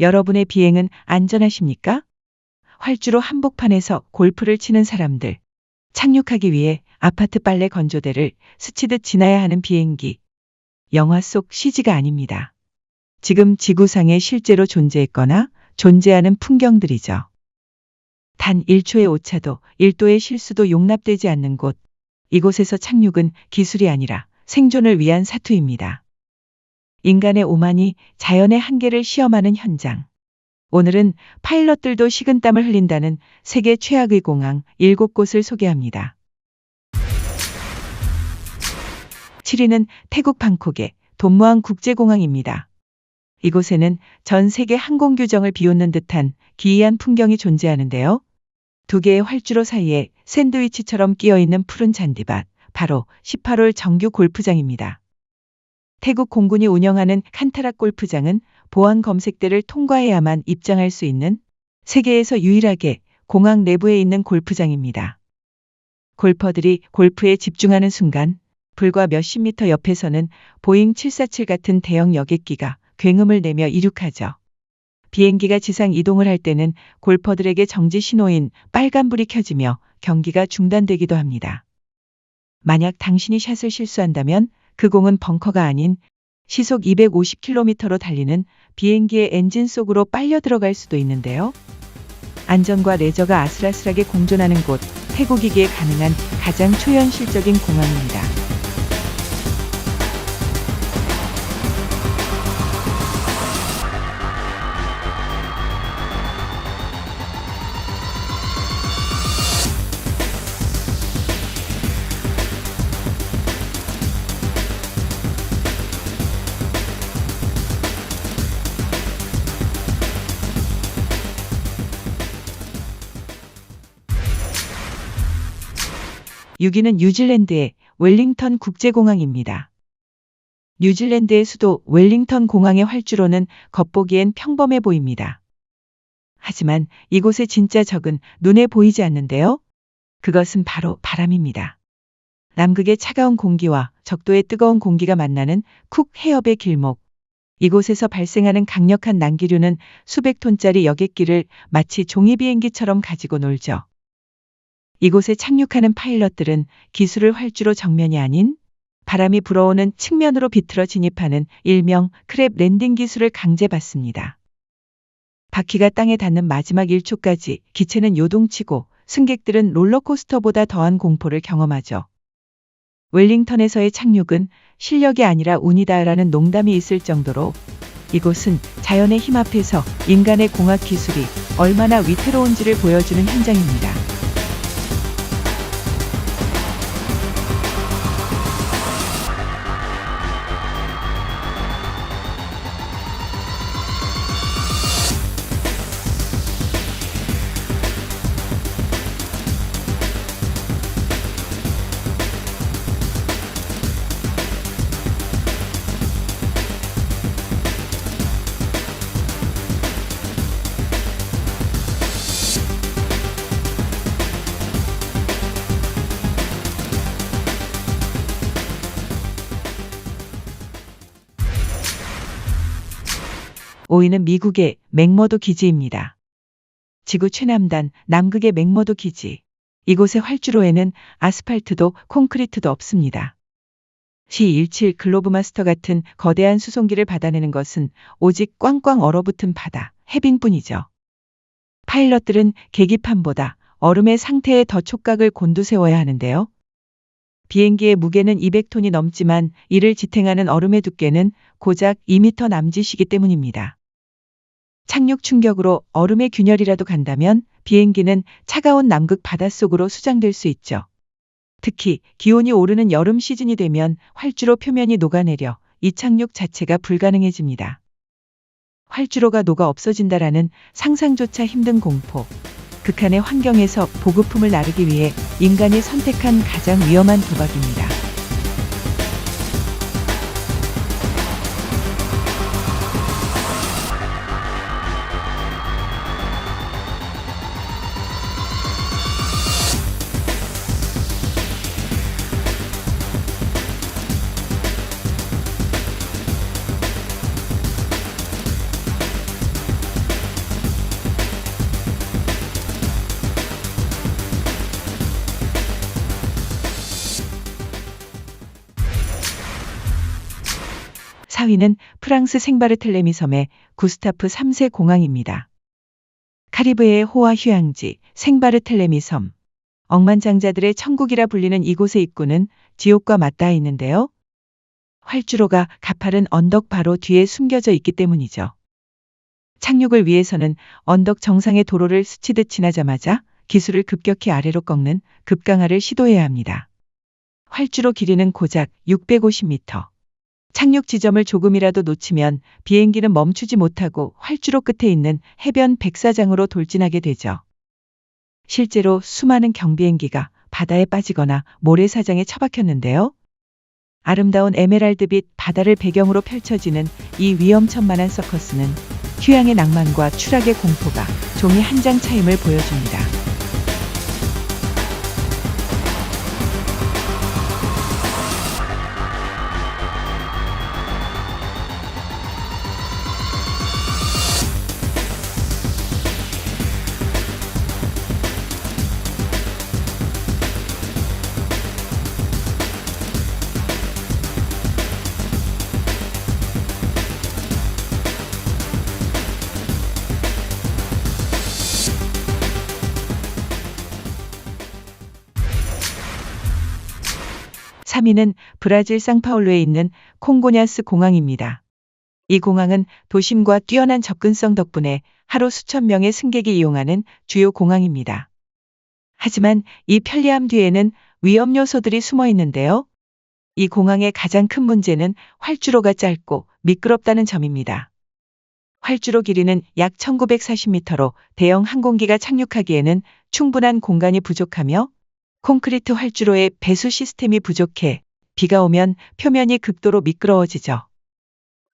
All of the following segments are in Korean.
여러분의 비행은 안전하십니까? 활주로 한복판에서 골프를 치는 사람들. 착륙하기 위해 아파트 빨래 건조대를 스치듯 지나야 하는 비행기. 영화 속 CG가 아닙니다. 지금 지구상에 실제로 존재했거나 존재하는 풍경들이죠. 단 1초의 오차도 1도의 실수도 용납되지 않는 곳. 이곳에서 착륙은 기술이 아니라 생존을 위한 사투입니다. 인간의 오만이 자연의 한계를 시험하는 현장. 오늘은 파일럿들도 식은땀을 흘린다는 세계 최악의 공항 7곳을 소개합니다. 7위는 태국 방콕의 돈무항 국제공항입니다. 이곳에는 전 세계 항공 규정을 비웃는 듯한 기이한 풍경이 존재하는데요. 두 개의 활주로 사이에 샌드위치처럼 끼어 있는 푸른 잔디밭, 바로 18홀 정규 골프장입니다. 태국 공군이 운영하는 칸타락 골프장은 보안 검색대를 통과해야만 입장할 수 있는 세계에서 유일하게 공항 내부에 있는 골프장입니다. 골퍼들이 골프에 집중하는 순간 불과 몇십 미터 옆에서는 보잉 747 같은 대형 여객기가 굉음을 내며 이륙하죠. 비행기가 지상 이동을 할 때는 골퍼들에게 정지 신호인 빨간불이 켜지며 경기가 중단되기도 합니다. 만약 당신이 샷을 실수한다면 그 공은 벙커가 아닌 시속 250km로 달리는 비행기의 엔진 속으로 빨려 들어갈 수도 있는데요. 안전과 레저가 아슬아슬하게 공존하는 곳, 태국이기에 가능한 가장 초현실적인 공항입니다. 여기는 뉴질랜드의 웰링턴 국제공항입니다. 뉴질랜드의 수도 웰링턴 공항의 활주로는 겉보기엔 평범해 보입니다. 하지만 이곳의 진짜 적은 눈에 보이지 않는데요. 그것은 바로 바람입니다. 남극의 차가운 공기와 적도의 뜨거운 공기가 만나는 쿡 해협의 길목. 이곳에서 발생하는 강력한 난기류는 수백 톤짜리 여객기를 마치 종이 비행기처럼 가지고 놀죠. 이곳에 착륙하는 파일럿들은 기술을 활주로 정면이 아닌 바람이 불어오는 측면으로 비틀어 진입하는 일명 크랩 랜딩 기술을 강제받습니다. 바퀴가 땅에 닿는 마지막 1초까지 기체는 요동치고 승객들은 롤러코스터보다 더한 공포를 경험하죠. 웰링턴에서의 착륙은 실력이 아니라 운이다라는 농담이 있을 정도로 이곳은 자연의 힘 앞에서 인간의 공학 기술이 얼마나 위태로운지를 보여주는 현장입니다. 오이는 미국의 맥머도 기지입니다. 지구 최남단 남극의 맥머도 기지. 이곳의 활주로에는 아스팔트도 콘크리트도 없습니다. C-17 글로브마스터 같은 거대한 수송기를 받아내는 것은 오직 꽝꽝 얼어붙은 바다, 해빙뿐이죠. 파일럿들은 계기판보다 얼음의 상태에 더 촉각을 곤두세워야 하는데요. 비행기의 무게는 200톤이 넘지만 이를 지탱하는 얼음의 두께는 고작 2m 남짓이기 때문입니다. 착륙 충격으로 얼음의 균열이라도 간다면 비행기는 차가운 남극 바닷속으로 수장될 수 있죠. 특히 기온이 오르는 여름 시즌이 되면 활주로 표면이 녹아내려 이 착륙 자체가 불가능해집니다. 활주로가 녹아 없어진다라는 상상조차 힘든 공포. 극한의 환경에서 보급품을 나르기 위해 인간이 선택한 가장 위험한 도박입니다. 4위는 프랑스 생바르텔레미 섬의 구스타프 3세 공항입니다. 카리브해의 호화 휴양지 생바르텔레미 섬. 억만장자들의 천국이라 불리는 이곳의 입구는 지옥과 맞닿아 있는데요. 활주로가 가파른 언덕 바로 뒤에 숨겨져 있기 때문이죠. 착륙을 위해서는 언덕 정상의 도로를 스치듯 지나자마자 기술을 급격히 아래로 꺾는 급강하를 시도해야 합니다. 활주로 길이는 고작 650m. 착륙 지점을 조금이라도 놓치면 비행기는 멈추지 못하고 활주로 끝에 있는 해변 백사장으로 돌진하게 되죠. 실제로 수많은 경비행기가 바다에 빠지거나 모래사장에 처박혔는데요. 아름다운 에메랄드빛 바다를 배경으로 펼쳐지는 이 위험천만한 서커스는 휴양의 낭만과 추락의 공포가 종이 한 장 차임을 보여줍니다. 삼위는 브라질 상파울루에 있는 콩고냐스 공항입니다. 이 공항은 도심과 뛰어난 접근성 덕분에 하루 수천 명의 승객이 이용하는 주요 공항입니다. 하지만 이 편리함 뒤에는 위험 요소들이 숨어 있는데요. 이 공항의 가장 큰 문제는 활주로가 짧고 미끄럽다는 점입니다. 활주로 길이는 약 1940m로 대형 항공기가 착륙하기에는 충분한 공간이 부족하며 콘크리트 활주로의 배수 시스템이 부족해 비가 오면 표면이 극도로 미끄러워지죠.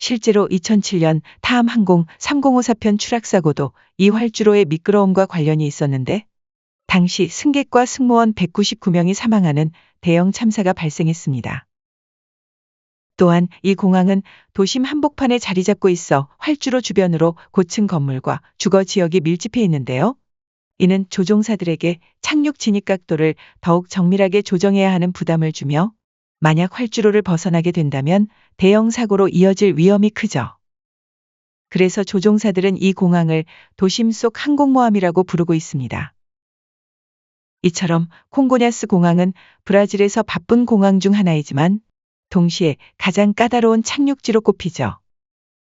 실제로 2007년 타함 항공 3054편 추락 사고도 이 활주로의 미끄러움과 관련이 있었는데 당시 승객과 승무원 199명이 사망하는 대형 참사가 발생했습니다. 또한 이 공항은 도심 한복판에 자리 잡고 있어 활주로 주변으로 고층 건물과 주거 지역이 밀집해 있는데요. 이는 조종사들에게 착륙 진입 각도를 더욱 정밀하게 조정해야 하는 부담을 주며 만약 활주로를 벗어나게 된다면 대형 사고로 이어질 위험이 크죠. 그래서 조종사들은 이 공항을 도심 속 항공모함이라고 부르고 있습니다. 이처럼 콩고냐스 공항은 브라질에서 바쁜 공항 중 하나이지만 동시에 가장 까다로운 착륙지로 꼽히죠.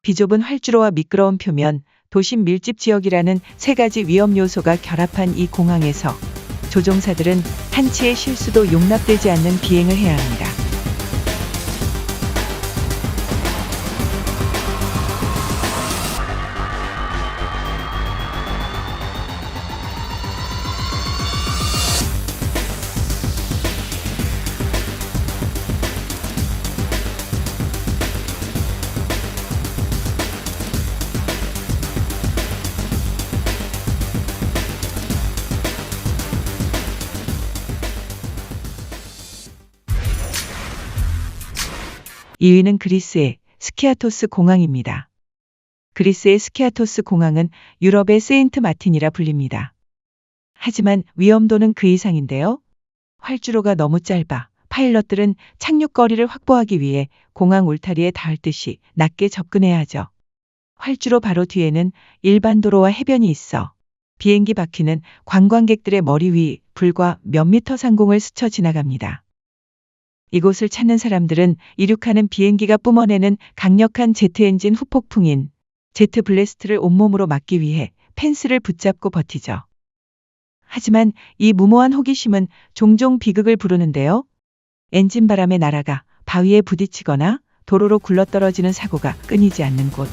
비좁은 활주로와 미끄러운 표면, 도심 밀집 지역이라는 세 가지 위험 요소가 결합한 이 공항에서 조종사들은 한치의 실수도 용납되지 않는 비행을 해야 합니다. 이위는 그리스의 스키아토스 공항입니다. 그리스의 스키아토스 공항은 유럽의 세인트 마틴이라 불립니다. 하지만 위험도는 그 이상인데요. 활주로가 너무 짧아 파일럿들은 착륙거리를 확보하기 위해 공항 울타리에 닿을 듯이 낮게 접근해야 하죠. 활주로 바로 뒤에는 일반 도로와 해변이 있어 비행기 바퀴는 관광객들의 머리 위 불과 몇 미터 상공을 스쳐 지나갑니다. 이곳을 찾는 사람들은 이륙하는 비행기가 뿜어내는 강력한 제트 엔진 후폭풍인 제트 블래스트를 온몸으로 막기 위해 펜스를 붙잡고 버티죠. 하지만 이 무모한 호기심은 종종 비극을 부르는데요. 엔진 바람에 날아가 바위에 부딪히거나 도로로 굴러떨어지는 사고가 끊이지 않는 곳.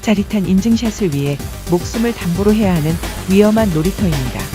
짜릿한 인증샷을 위해 목숨을 담보로 해야 하는 위험한 놀이터입니다.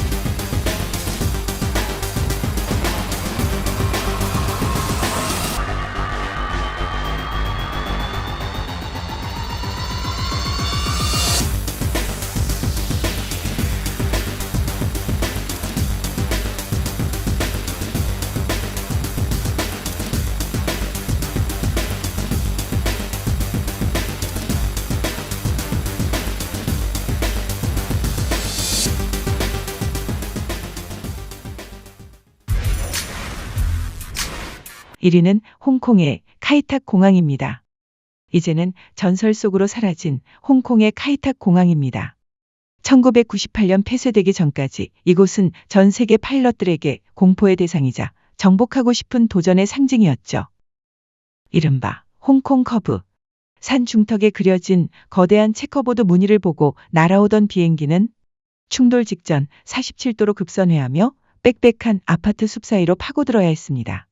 (1위는) 홍콩의 카이탁 공항입니다. 이제는 전설 속으로 사라진 홍콩의 카이탁 공항입니다. 1998년 폐쇄되기 전까지 이곳은 전 세계 파일럿들에게 공포의 대상이자 정복하고 싶은 도전의 상징이었죠. 이른바 홍콩 커브. 산 중턱에 그려진 거대한 체커보드 무늬를 보고 날아오던 비행기는 충돌 직전 47도로 급선회하며 빽빽한 아파트 숲 사이로 파고들어야 했습니다.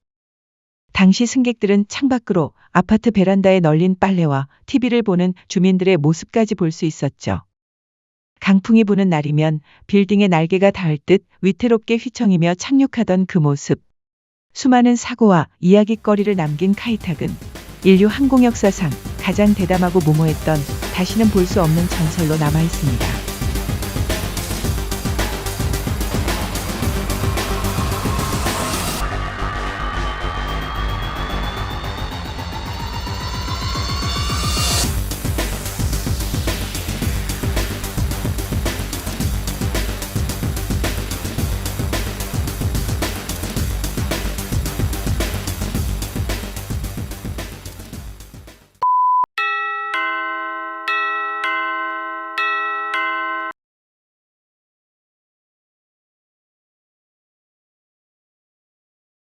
당시 승객들은 창밖으로 아파트 베란다에 널린 빨래와 TV를 보는 주민들의 모습까지 볼 수 있었죠. 강풍이 부는 날이면 빌딩에 날개가 닿을 듯 위태롭게 휘청이며 착륙하던 그 모습. 수많은 사고와 이야깃거리를 남긴 카이탁은 인류 항공 역사상 가장 대담하고 무모했던 다시는 볼 수 없는 전설로 남아 있습니다.